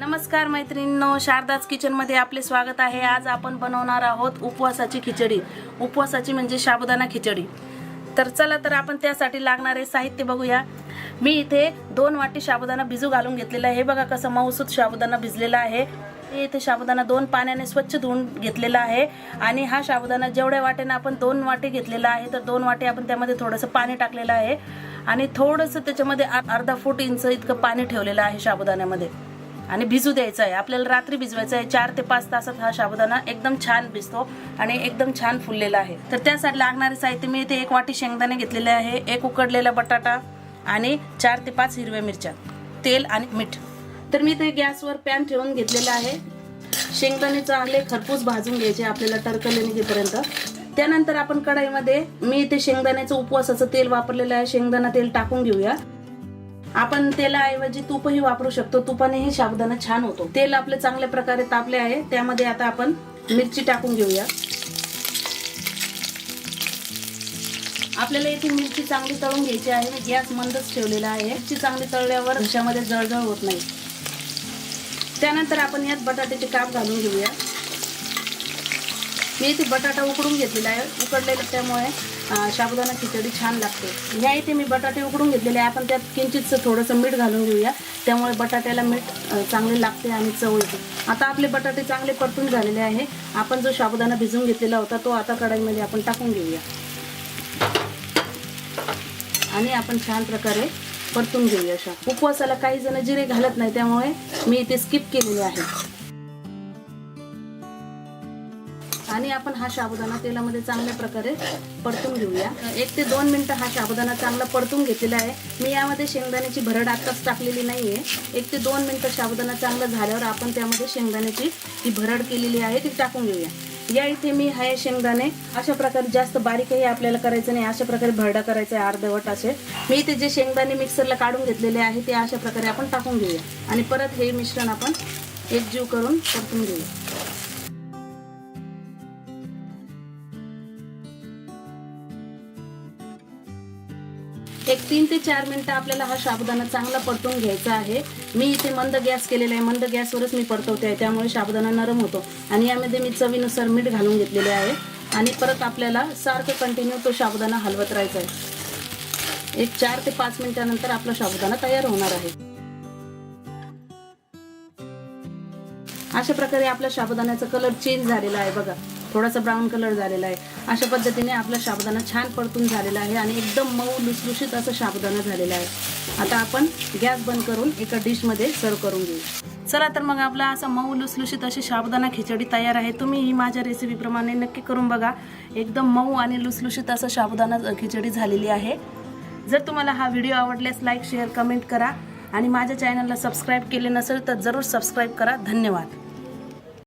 नमस्कार मैत्रिणींनो शारदाच किचनमध्ये आपले स्वागत आहे. आज आपण बनवणार आहोत उपवासाची खिचडी. उपवासाची म्हणजे साबुदाणा खिचडी. तर चला तर आपण त्यासाठी लागणारे साहित्य बघूया. मी इथे दोन वाटी साबुदाणा भिजू घालून घेतलेला आहे. हे बघा कसं मऊसूत साबुदाणा भिजलेला आहे. हे इथे साबुदाणा दोन पाण्याने स्वच्छ धुवून घेतलेला आहे. आणि हा साबुदाणा जेवढ्या वाटेनं आपण दोन वाटे घेतलेला आहे तर दोन वाटे आपण त्यामध्ये थोडंसं पाणी टाकलेलं आहे. आणि थोडंसं त्याच्यामध्ये अर्धा फूट इंच इतकं पाणी ठेवलेलं आहे साबुदाण्यामध्ये. आणि भिजू द्यायचं आहे. आपल्याला रात्री भिजवायचं आहे. चार ते पाच तासात हा साबुदाणा एकदम छान भिजतो आणि एकदम छान फुललेला आहे. तर त्यासाठी लागणारे साहित्य मी इथे एक वाटी शेंगदाणे घेतलेले आहे एक उकडलेला बटाटा आणि चार ते पाच हिरव्या मिरच्या तेल आणि मीठ. तर मी इथे गॅसवर पॅन ठेवून घेतलेलं आहे. शेंगदाणे चांगले खरपूस भाजून घ्यायचे आपल्याला टरकले निघेपर्यंत त्यानंतर आपण कढाईमध्ये मी इथे शेंगदाण्याचं उपवासाचं तेल वापरलेलं आहे. शेंगदाणा तेल टाकून घेऊया. आपण तेलाऐवजी तूपही वापरू शकतो. तुपानेही साबुदाणा छान होतो. तेल आपले चांगल्या प्रकारे तापले आहे. त्यामध्ये आता आपण मिरची टाकून घेऊया. आपल्याला इथे मिरची चांगली तळून घ्यायची आहे. गॅस मंदच ठेवलेला आहे. मिरची चांगली तळल्यावर घशामध्ये जळजळ होत नाही. त्यानंतर आपण यात बटाट्याचे काप घालून घेऊया. मी इथे बटाटा उकडून घेतलेला आहे. उकडलेला त्यामुळे अं, साबुदाणा खिचडी छान लागते. ह्या इथे मी बटाटे उकडून घेतलेले आहे. आपण त्यात किंचितचं थोडंसं मीठ घालून घेऊया. त्यामुळे बटाट्याला मीठ चांगले लागते आणि चव येते. आता आपले बटाटे चांगले परतून झालेले आहे. आपण जो साबुदाणा भिजवून घेतलेला होता तो आता कढाईमध्ये आपण टाकून घेऊया. आणि आपण छान प्रकारे परतून घेऊया अशा. उपवासाला काही जण जिरे घालत नाही त्यामुळे मी इथे स्किप केलेले आहे. आणि आपण हा साबुदाणा तेलामध्ये चांगल्या प्रकारे परतून घेऊया. एक ते दोन मिनटं हा साबुदाणा चांगला परतून घेतलेला आहे. मी यामध्ये शेंगदाण्याची भरड आत्ताच टाकलेली नाही आहे एक ते दोन मिनटं साबुदाणा चांगला झाल्यावर आपण त्यामध्ये शेंगदाण्याची जी भरड केलेली आहे ती टाकून घेऊया. या इथे मी हाय शेंगदाणे अशा प्रकारे जास्त बारीकही आपल्याला करायचं नाही. अशा प्रकारे भरडा करायचा आहे अर्धवट असे. मी इथे जे शेंगदाणे मिक्सरला काढून घेतलेले आहे ते अशा प्रकारे आपण टाकून घेऊया. आणि परत हे मिश्रण आपण एकजीव करून परतून घेऊया. एक तीन ते चार मिनिटं आपल्याला हा साबुदाणा चांगला परतून घ्यायचा आहे. मी इथे मंद गॅस केलेला आहे. मंद गॅसवरच मी परतवते. आहे त्यामुळे साबुदाणा नरम होतो. आणि यामध्ये मी चवीनुसार मीठ घालून घेतलेले आहे. आणि परत आपल्याला सारखं कंटिन्यू तो साबुदाणा हलवत राहायचा आहे. एक चार ते पाच मिनिटानंतर आपला साबुदाणा तयार होणार आहे. अशा प्रकारे आपल्या साबुदाण्याचा कलर चेंज झालेला आहे बघा. थोडासा ब्राऊन कलर झालेला आहे. अशा पद्धतीने आपला साबुदाणा छान परतून झालेला आहे आणि एकदम मऊ लुसलुशीत असं साबुदाणा झालेला आहे. आता आपण गॅस बंद करून एका डिशमध्ये सर्व करून घेऊ. चला तर मग आपला असा मऊ लुसलुशीत अशी साबुदाणा खिचडी तयार आहे. तुम्ही ही माझ्या रेसिपीप्रमाणे नक्की करून बघा. एकदम मऊ आणि लुसलुशीत असं साबुदाणा खिचडी झालेली आहे. जर तुम्हाला हा व्हिडिओ आवडल्यास लाईक शेअर कमेंट करा. आणि माझ्या चॅनलला सबस्क्राईब केले नसेल तर जरूर सबस्क्राईब करा. धन्यवाद.